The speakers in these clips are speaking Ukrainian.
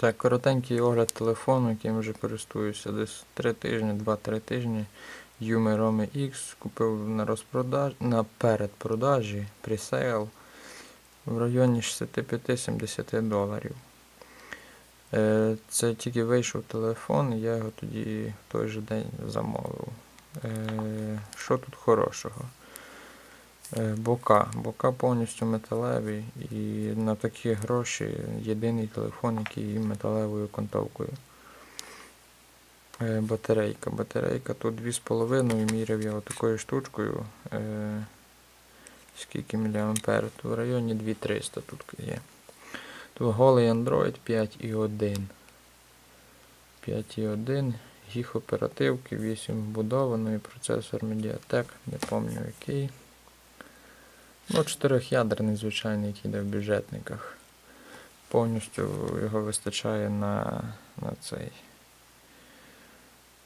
Так, коротенький огляд телефону, яким вже користуюся десь 3 тижні, 2-3 тижні. Yume Rome X купив на розпродаж... на передпродажі пресейл в районі 65-70 доларів. Е, Це тільки вийшов телефон, я його тоді в той же день замовив. Е, Що тут хорошого? Е, Бока. Бока повністю металеві і на такі гроші єдиний телефон, який металевою контовкою. Е, Батарейка. Батарейка тут 2,5 міряв я отакою штучкою. Е, Скільки міліампер? В районі 2300 тут є. Тут голий Android 5.1. 5.1. Гіг оперативки, 8 вбудованої, процесор Mediatek, не пам'ятаю який. Ну, чотирьохядерний, звичайний, який йде в бюджетниках. Повністю його вистачає на, на цей.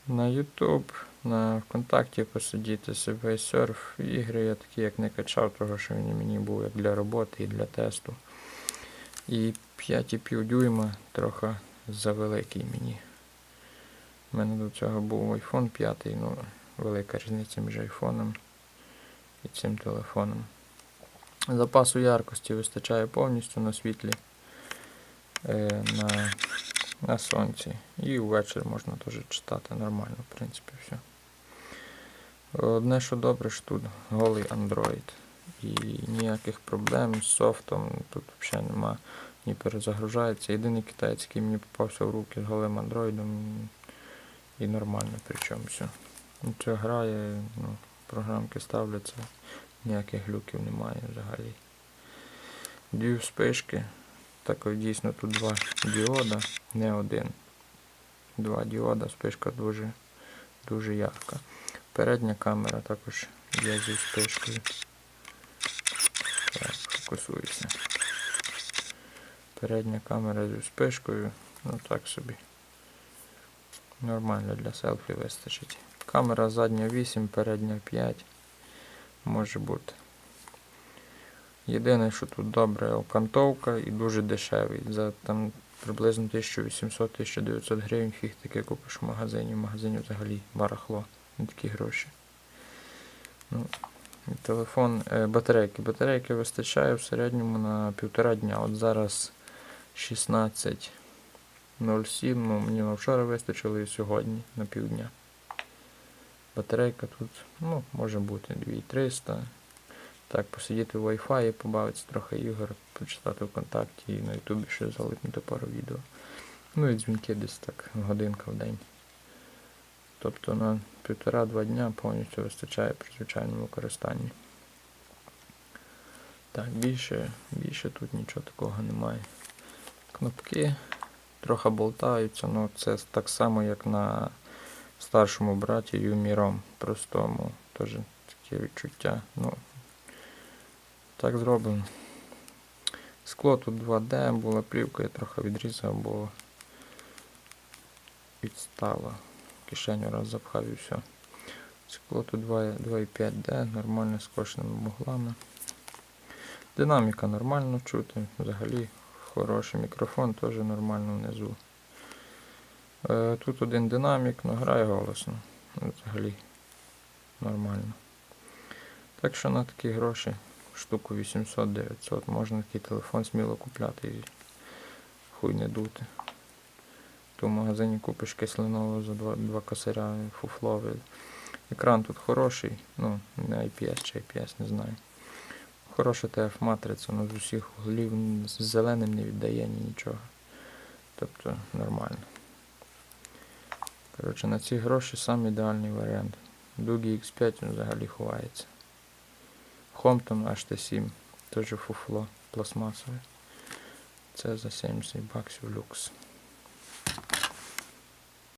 На YouTube, на ВКонтакті посидіти, себе серф. Ігри я такі як не качав, того що він мені був як для роботи і для тесту. І 5,5 дюйма трохи завеликий мені. У мене до цього був iPhone 5, ну, велика різниця між айфоном і цим телефоном. Запасу яркості вистачає повністю на світлі, е, на, на сонці. І ввечері можна теж читати нормально, в принципі, все. Одне, що добре, що тут голий Android. І ніяких проблем з софтом тут взагалі нема. Не перезагружається. Єдиний китаєць, який мені попався в руки з голим андроїдом і нормально причому все. Ну, Це грає, ну, програмки ставляться, ніяких глюків немає взагалі. Дію спишки. Так ось дійсно тут два діода, не один. Два діода, спишка дуже, дуже ярка. Передня камера також є зі спишкою. Так, фокусується. Передня камера зі спишкою, ну так собі. Нормально для селфі вистачить. Камера задня 8, передня 5. Може бути. Єдине, що тут добре, окантовка і дуже дешевий. За там приблизно 1800-1900 гривень фіг таке купиш в магазині. В магазині взагалі барахло на такі гроші. Ну, телефон, е, батарейки. Батарейки вистачає в середньому на півтора дня. От зараз 16.07, ну мені вчора вистачило і сьогодні на півдня. Батарейка тут, ну, може бути 2300. Так, посидіти в Wi-Fi, побавитися трохи ігор, почитати ВКонтакті і на Ютубі ще залипнути пару відео. Ну і дзвінки десь так годинка в день. Тобто на півтора-два дня повністю вистачає при звичайному використанні. Так, більше, більше тут нічого такого немає. Кнопки трохи болтаються, ну це так само, як на старшому браті Юміром простому. Теж таке відчуття. Ну, так зроблено. Скло тут 2D, була плівка, я трохи відрізав, бо відстало. Кишеню раз запхав і все. Скло тут 2,5D, нормально з кошеними вуглами. Динаміка нормально чути, взагалі хороший мікрофон, теж нормально внизу. Е, Тут один динамік, але грає голосно. Ну, Взагалі нормально. Так що на такі гроші, штуку 800-900, можна такий телефон сміло купляти і хуй не дути. То в магазині купиш кислинового за два, два косаря фуфловий. Екран тут хороший, ну, не IPS чи IPS, не знаю. Хороша TF-матриця, але з усіх углів з зеленим не віддає ні нічого. Тобто нормально. Коротше, на ці гроші сам ідеальний варіант. Дугі X5 він взагалі ховається. Хомптон HT7, теж фуфло пластмасове. Це за 70 баксів люкс.